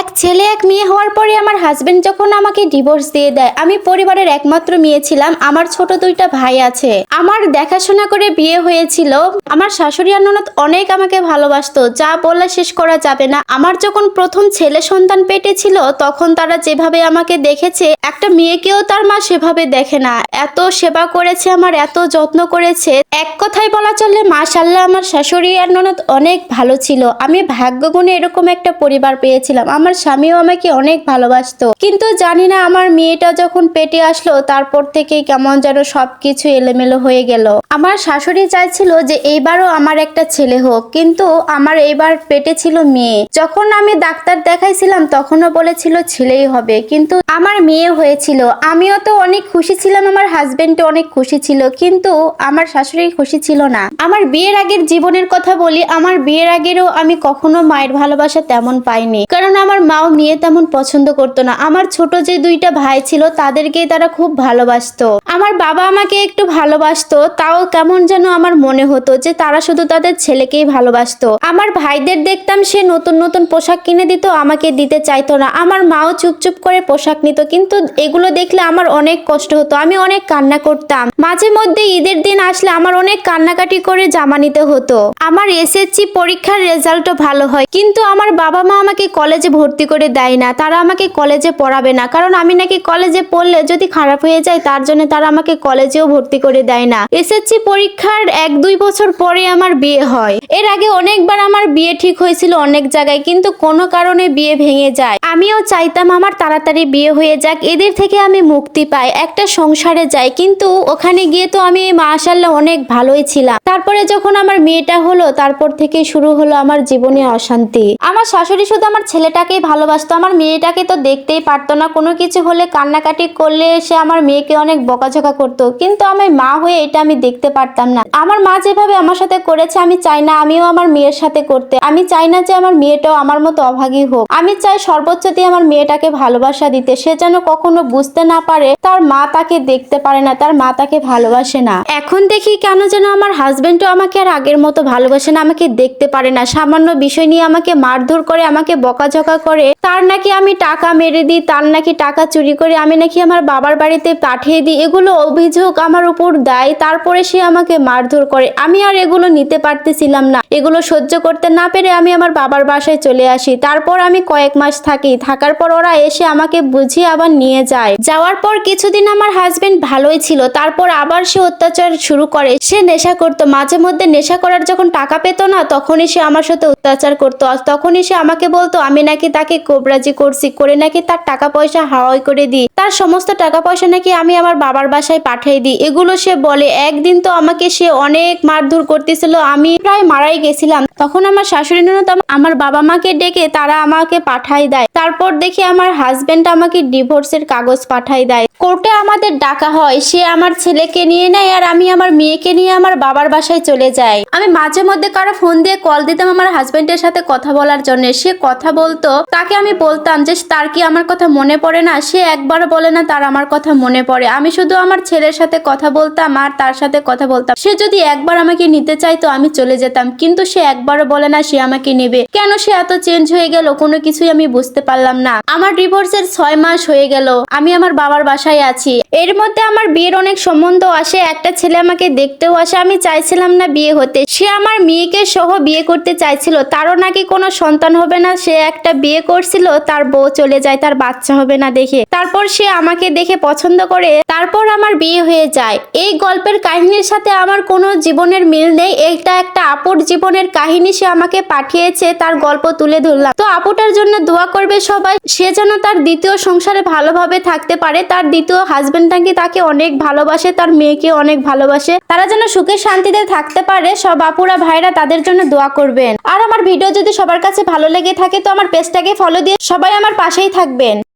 এক ছেলে, এক মেয়ে হওয়ার পরে আমার হাজবেন্ড যখন আমাকে ডিভোর্স দিয়ে দেয়, আমি পরিবারের একমাত্র মেয়ে ছিলাম, আমার ছোট দুইটা ভাই আছে। আমার দেখাশোনা করে বিয়ে হয়েছিল। আমার শাশুড়ি আর অনেক আমাকে ভালোবাসতো। যা বললে শেষ করা যাবে না। আমার যখন প্রথম ছেলে সন্তান পেটে ছিল তখন তারা যেভাবে আমাকে দেখেছে, একটা মেয়েকেও তার মা সেভাবে দেখে না। এত সেবা করেছে, আমার এত যত্ন করেছে। এক কথায় বলা চলে মাশাল্লাহ আমার শাশুড়ি আর অনেক ভালো ছিল। আমি ভাগ্যগুণে এরকম একটা পরিবার পেয়েছিলাম। আমার স্বামীও আমাকে অনেক ভালোবাসতো। কিন্তু জানি না আমার মেয়েটা যখন পেটে আসলো, তারপর থেকেই কেমন যেন সবকিছু এলোমেলো হয়ে গেল। আমার শাশুড়ি চাইছিল যে এইবারও আমার একটা ছেলে হোক, কিন্তু আমার এইবার পেটে ছিল মেয়ে। যখন আমি ডাক্তার দেখাইছিলাম, তখনও বলেছিল ছেলেই হবে, কিন্তু আমার মেয়ে হয়েছিল। আমিও তো অনেক খুশি ছিলাম, আমার হাজবেন্ড অনেক খুশি ছিল, কিন্তু আমার শাশুড়ি খুশি ছিল না। আমার বিয়ের আগের জীবনের কথা বলি, আমার বিয়ের আগেরও আমি কখনো মায়ের ভালোবাসা তেমন পাইনি। কারণ আমার মাও মেয়ে তেমন পছন্দ করতো না। আমার ছোট যে দুইটা ভাই ছিল, তাদেরকেই তারা খুব ভালোবাসতো। আমার বাবা আমাকে একটু ভালোবাসতো, তাও কেমন যেন আমার মনে হতো যে তারা শুধু তাদের ছেলেকেই ভালোবাসতো। আমার ভাইদের দেখতাম সে নতুন নতুন পোশাক কিনে দিত, আমাকে দিতে চাইতো না। আমার মাও চুপচুপ করে পোশাক নিত, কিন্তু এগুলো দেখলে আমার অনেক কষ্ট হতো, আমি অনেক কান্না করতাম। মাঝে মধ্যে ঈদের দিন আসলে আমার অনেক কান্নাকাটি করে জামা নিতে হতো। আমার এসএসসি পরীক্ষার রেজাল্টও ভালো হয়, কিন্তু আমার বাবা মা আমাকে কলেজে ভর্তি করে দেয় না, তারা আমাকে কলেজে পড়াবে না। কারণ আমি নাকি কলেজে পড়লে যদি খারাপ হয়ে যায়, তার জন্য তারা আমাকে কলেজেও ভর্তি করে দেয় না। এসএসসি পরীক্ষার এক দুই বছর পরে আমার বিয়ে হয়। এর আগে অনেকবার আমার বিয়ে ঠিক হয়েছিল অনেক জায়গায়, কিন্তু কোনো কারণে বিয়ে ভেঙে যায়। আমিও চাইতাম আমার তাড়াতাড়ি বিয়ে হয়ে যাক, এদের থেকে আমি মুক্তি পাই, একটা সংসারে যাই। কিন্তু ওখানে গিয়ে তো আমি মাশাল্লাহ অনেক ভালোই ছিলাম। তারপরে যখন আমার মেয়েটা হলো, তারপর থেকে শুরু হলো আমার জীবনে অশান্তি। আমার শাশুড়ি শুধু আমার ছেলেটাকেই ভালোবাসতো। আমার মেয়েটাকে তো দেখতেই পারতো না। কোনো কিছু হলে কান্নাকাটি করলে সে আমার মেয়েকে অনেক বকাঝকা করতো। কিন্তু আমি মা হয়ে এটা আমি দেখতে পারতাম না। আমার মা যেভাবে আমার সাথে করেছে, আমি চাই না আমিও আমার মেয়ের সাথে করতে। আমি চাই না যে আমার মেয়েটাও আমার মতো অভাগী হোক। আমি চাই সর্বোচ্চ দিয়ে আমার মেয়েটাকে ভালোবাসা দিতে। সে যেন কখনো বুঝতে না পারে, তার মা তাকে দেখতে পারে না, তার মা তাকে ভালোবাসে না। এখন দেখি কেন যেন আমার হাজবেন্ডও আমাকে আর আগের মতো ভালোবাসে না, আমাকে দেখতে পারে না। সামান্য বিষয় নিয়ে আমাকে মারধর করে, আমাকে বকাঝকা করে, তার নাকি আমি টাকা মেরে দিই, তার নাকি টাকা চুরি করে, আমি নাকি আমার বাবার বাড়িতে পাঠিয়ে দিই, এগুলো অভিযোগ আমার উপর দেয়, তারপরে সে আমাকে মারধর করে। আমি আর এগুলো নিতে পারতেছিলাম না। এগুলো সহ্য করতে না পেরে আমি আমার বাবার বাসায় চলে আসি। তারপর আমি কয়েক মাস থাকি। থাকার পর ওরা এসে আমাকে বুঝিয়ে আবার নিয়ে যায়। যাওয়ার পর কিছুদিন আমার হাজবেন্ড ভালোই ছিল। তারপর আবার সে অত্যাচার শুরু করে। সে নেশা করতো। মাঝে মধ্যে নেশা করার যখন টাকা পেত না, তখনই সে আমার সাথে অত্যাচার করতো। তখনই সে আমাকে বলতো, আমি নাকি তাকে কোবরাজি করছি করে নাকি তার টাকা পয়সা হাওয়াই করে দিই? তার সমস্ত টাকা পয়সা নাকি আমি আমার বাবার বাসায় পাঠিয়ে দিই। এগুলো সে বলে, একদিন তো আমাকে সে অনেক মারধর করতেছিল, আমি প্রায় মারাই গেছিলাম। তখন আমার শাশুড়ি ননদ আমার বাবা মাকে ডেকে তারা আমাকে পাঠাই দেয়। তারপর দেখি আমার হাজবেন্ড আমাকে ডিভোর্সের কাগজ পাঠাই দেয়। কোর্টে আমাদের ডাকা হয়, সে আমার ছেলেকে নিয়ে নেয় আর আমি আমার মেয়েকে নিয়ে আমার বাবার বাসায় চলে যাই। আমি মাঝে মধ্যে কারও ফোন দিয়ে কল দিতাম আমার হাজবেন্ডের সাথে কথা বলার জন্য। সে কথা বলতো, তাকে আমি বলতাম যে, তার কি আমার কথা মনে পড়ে না? সে একবার বলে, না, তার আমার কথা মনে পড়ে। আমি শুধু আমার ছেলের সাথে কথা বলতাম আর তার সাথে কথা বলতাম। সে যদি একবার আমাকে নিতে চাইতো, আমি চলে যেতাম। কিন্তু সে একবারও বলে না সে আমাকে নেবে। কেন সে এত চেঞ্জ হয়ে গেল? কোনো কিছুই আমি বুঝতে পারলাম না। আমার ডিভোর্সের ছয় মাস হয়ে গেল। আমি আমার বাবার বাসায় আছি। এর মধ্যে আমার বিয়ের অনেক সম্বন্ধ আসে। একটা ছেলে আমাকে দেখতেও আসে। আমি চাইছিলাম না বিয়ে হতে। সে আমার মেয়েকে সহ বিয়ে করতে চাইছিল। তারও নাকি কোনো সন্তান হবে না। সে একটা বিয়ে করছিল। তার বউ চলে যায়। তার বাচ্চা হবে না দেখে। তারপর সে আমাকে দেখে পছন্দ করে। তারপর আমার বিয়ে হয়ে যায়। এই গল্পের কাহিনীর সাথে আমার কোনো জীবনের মিল নেই। এটা একটা আপুর জীবনের কাহিনী সে আমাকে পাঠিয়েছে, তার গল্প তুলে ধরলাম। তো আপুটার জন্য দোয়া করবে সবাই। সে যেন তার দ্বিতীয় সংসারে ভালোভাবে থাকতে পারে। তার দ্বিতীয় হাজবেন্ড নাকি তাকে অনেক ভালোবাসে? তার মেয়েকে অনেক ভালোবাসে। তারা যেন সুখে শান্তিতে থাকতে পারে। সব আপুরা ভাইরা তাদের জন্য দোয়া করবেন। আর আমার ভিডিও যদি সবার কাছে ভালো লেগে থাকে, তো আমার পেজটাকে ফলো দিয়ে সবাই আমার পাশেই থাকবেন।